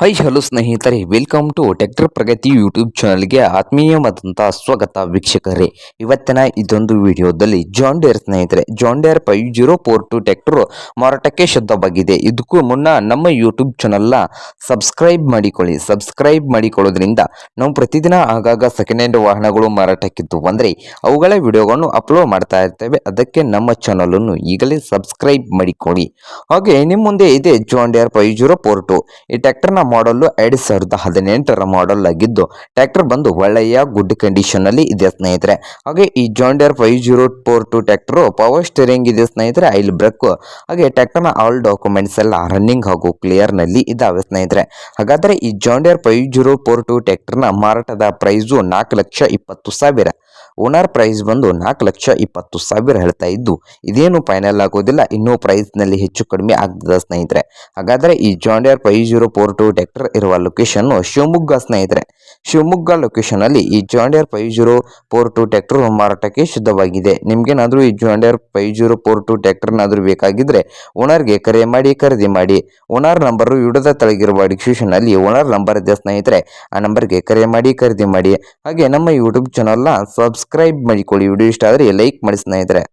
High hello ಸ್ನೇಹಿತರೆ. Welcome to tractor Pragati YouTube ಚಾನಲ್ಗೆ ಆತ್ಮೀಯವಾದಂಥ ಸ್ವಾಗತ ವೀಕ್ಷಕರೇ. ಇವತ್ತಿನ ಇದೊಂದು ವಿಡಿಯೋದಲ್ಲಿ ಜಾನ್ ಡೇರ್ ಸ್ನೇಹಿತರೆ. John Deere five zero four two tractor ಮಾರಾಟಕ್ಕೆ ಶುದ್ಧವಾಗಿದೆ. ಇದಕ್ಕೂ ಮುನ್ನ ನಮ್ಮ ಯೂಟ್ಯೂಬ್ ಚಾನಲ್ನ ಸಬ್ಸ್ಕ್ರೈಬ್ ಮಾಡಿಕೊಳ್ಳಿ. ಸಬ್ಸ್ಕ್ರೈಬ್ ಮಾಡಿಕೊಳ್ಳೋದ್ರಿಂದ ನಾವು ಪ್ರತಿದಿನ ಆಗಾಗ ಸೆಕೆಂಡ್ ಹ್ಯಾಂಡ್ ವಾಹನಗಳು ಮಾರಾಟಕ್ಕಿದ್ದು. ಅಂದರೆ ಅವುಗಳ ವಿಡಿಯೋಗಳನ್ನು ಅಪ್ಲೋಡ್ ಮಾಡ್ತಾ ಇರ್ತೇವೆ. ಅದಕ್ಕೆ ನಮ್ಮ ಚಾನಲನ್ನು ಈಗಲೇ ಸಬ್ಸ್ಕ್ರೈಬ್ ಮಾಡಿಕೊಳ್ಳಿ. ಹಾಗೆ, ನಿಮ್ಮ ಮುಂದೆ ಇದೆ John Deere five zero four two ಈ ಟ್ರ್ಯಾಕ್ಟರ್ನ ಮಾಡಲ್ ಎರಡು ಸಾವಿರದ ಹದಿನೆಂಟರ ಮಾಡಲ್ ಆಗಿದ್ದು, ಟ್ರ್ಯಾಕ್ಟರ್ ಬಂದು ಒಳ್ಳೆಯ ಗುಡ್ ಕಂಡೀಷನ್ ಅಲ್ಲಿ ಇದೆ ಸ್ನೇಹಿತರೆ. ಹಾಗೆ ಈ John Deere five zero four two tractor power steering ಇದೆ ಸ್ನೇಹಿತರೆ ಐಲ್ ಬ್ರೇಕ್ ಹಾಗೆ ಟ್ರ್ಯಾಕ್ಟರ್ನ ಆಲ್ ಡಾಕ್ಯುಮೆಂಟ್ಸ್ ಎಲ್ಲ ರನ್ನಿಂಗ್ ಹಾಗೂ ಕ್ಲಿಯರ್ನಲ್ಲಿ ಇದಾವೆ ಸ್ನೇಹಿತರೆ. ಹಾಗಾದ್ರೆ ಈ John Deere five zero four two ಟ್ರ್ಯಾಕ್ಟರ್ನ ಮಾರಾಟದ ಪ್ರೈಸು ನಾಲ್ಕು ಲಕ್ಷ ಇಪ್ಪತ್ತು ಸಾವಿರ. ಓನರ್ ಪ್ರೈಸ್ ಬಂದು ನಾಲ್ಕು ಲಕ್ಷ ಇಪ್ಪತ್ತು ಸಾವಿರ ಹೇಳ್ತಾ ಇದ್ದು, ಇದೇನು ಫೈನಲ್ ಆಗೋದಿಲ್ಲ, ಇನ್ನೂ ಪ್ರೈಸ್ನಲ್ಲಿ ಹೆಚ್ಚು ಕಡಿಮೆ ಆಗ್ತದೆ ಸ್ನೇಹಿತರೆ. ಹಾಗಾದರೆ ಈ John Deere five zero four two tractor ಇರುವ ಲೊಕೇಶನ್ನು ಶಿವಮೊಗ್ಗ ಸ್ನೇಹಿತರೆ. ಶಿವಮೊಗ್ಗ ಲೊಕೇಶನಲ್ಲಿ ಈ John Deere five zero four two tractor ಮಾರಾಟಕ್ಕೆ ಶುದ್ಧವಾಗಿದೆ. ನಿಮ್ಗೇನಾದ್ರೂ ಈ John Deere five zero four two ಟ್ರ್ಯಾಕ್ಟರ್ನಾದರೂ ಬೇಕಾಗಿದ್ದರೆ ಓನರ್ಗೆ ಕರೆ ಮಾಡಿ, ಖರೀದಿ ಮಾಡಿ. ಓನರ್ ನಂಬರು ವಿಡದ ತೆಳಗಿರುವ ಡಿಸ್ಕ್ರಿಪ್ಷನಲ್ಲಿ ಓನರ್ ನಂಬರ್ ಇದೆ ಸ್ನೇಹಿತರೆ. ಆ ನಂಬರ್ಗೆ ಕರೆ ಮಾಡಿ, ಖರೀದಿ ಮಾಡಿ. ಹಾಗೆ ನಮ್ಮ ಯೂಟ್ಯೂಬ್ ಚಾನಲ್ನ ಸಬ್ಸ್ಕ್ರೈಬ್ ಮಾಡಿಕೊಳ್ಳಿ. ವಿಡಿಯೋ ಇಷ್ಟ ಆದರೆ ಲೈಕ್ ಮಾಡಿ ಸ್ನೇಹಿತರೆ.